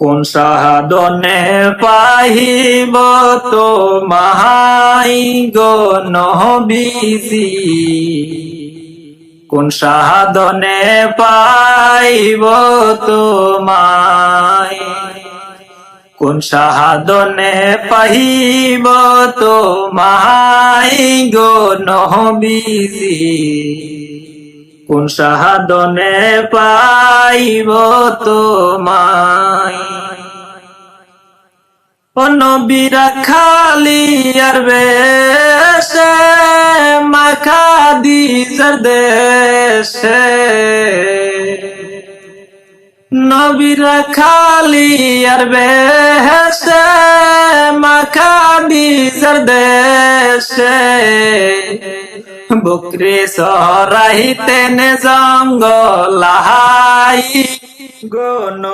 কোন সাহাদনে পাহিব তো মাহাই গো নহবিজি কোন সাহাদনে পাইব তো মাই কোন সাহাদনে পাহিব তো মাহাই গো নহবিজি কোন সাহাদনে পাইব তোমায়? নবীরা খালি আর বেশে মাখা দিজার দেশে। নবীরা খালি আর বেশে মাখা দিজার দেশে। বকরি সরাইতেন জঙ্গলাই গন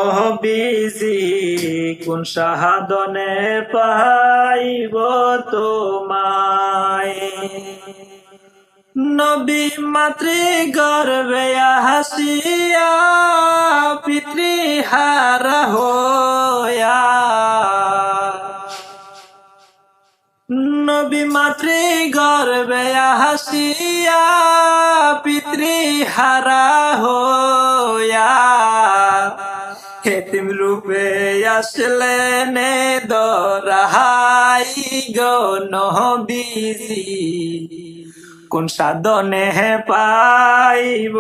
বিজি কোন সাহাদনে পাইব তোমায়? নবী মাতৃ গর্বে হাসিয়া নবী মাতৃ গর্বে হাসিয়া পিতৃহারা হোয়া হেতিম রূপে আসলেন দরাহাই গো নহবিজি কোন সাধনে পাইব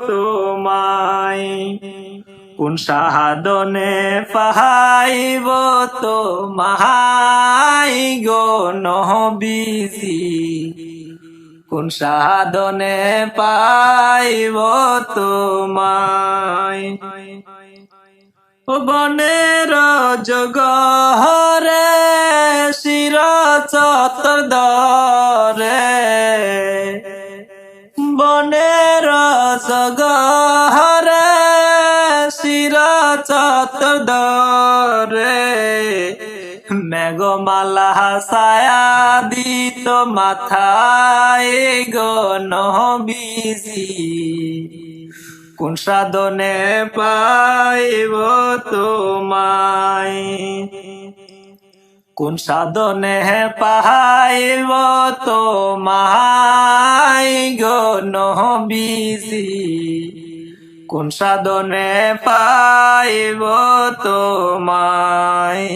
তোমায়? কোন সাধনে পাহাইব তো মাহাই গো নহবিজি কোন সাধনে পাইব তোমায় ও বনের জগহরে শির চতর দরে বনের জগহরে দরে মেঘমালা ছায়া দিত মাথায় গো নহবিজি কোন সাধনে পাইব তোমায়? কোন সাধনে পাইব তোমায় গো নহবিজি কোন সাধনে পাইব তোমায়?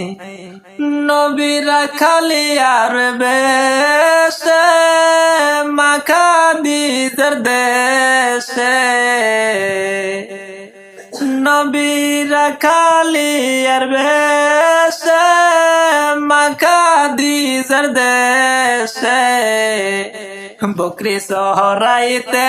নবীরা খালি আর বেশে, মাখা দিদের দেশে। নবীরা খালি আর বেশে, মাখা দিদের দেশে। বকরি সহরাইতে